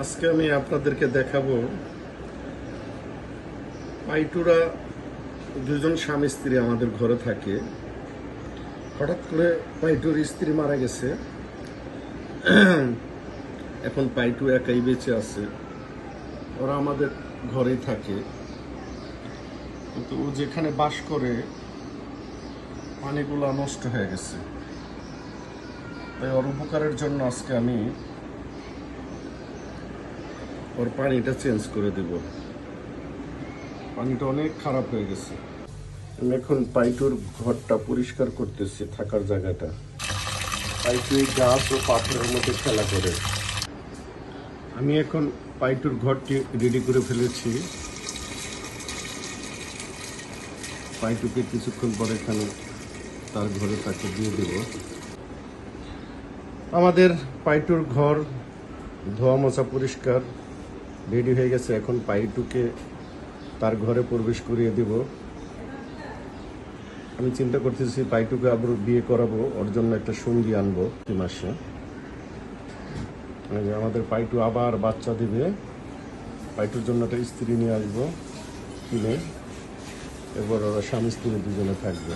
আজকে আমি আপনাদেরকে দেখাবো পাইটুরা দুজন স্বামী স্ত্রী আমাদের ঘরে থাকে। হঠাৎ করে পাইটুর স্ত্রী মারা গেছে। এখন পাইটু একাই বেঁচে আছে। ওরা আমাদের ঘরেই থাকে। কিন্তু ও যেখানে বাস করে, পানিগুলো নষ্ট হয়ে গেছে। তাই ওর উপকারের জন্য আজকে আমি ওর পানিটা চেঞ্জ করে দেব। পানিটা অনেক খারাপ হয়ে গেছে। আমি এখন পাইটুর ঘরটা পরিষ্কার করতেছি, থাকার জায়গাটা। পাইটু গাছ ও পাথরের মধ্যে খেলা করে। আমি এখন পাইটুর ঘরটি রেডি করে ফেলেছি। পাইটুকে কিছুক্ষণ পরে এখানে তার ঘরে তাকে দিয়ে দেব। আমাদের পাইটুর ঘর ধোয়া মোছা পরিষ্কার। রেডি হয়ে গেছে, এখন পাইটুকে তার ঘরে প্রবেশ করিয়ে দেব। আমি চিন্তা করতেছি পাইটুকে আবার বিয়ে করাবো, ওর জন্য একটা সঙ্গী আনব এই মাসে আমাদের পাইটু আবার বাচ্চা দিবে। পাইটুর জন্য একটা স্ত্রী নিয়ে আসব, কিনে। এরপর ওরা স্বামী স্ত্রী দুজনে থাকবে।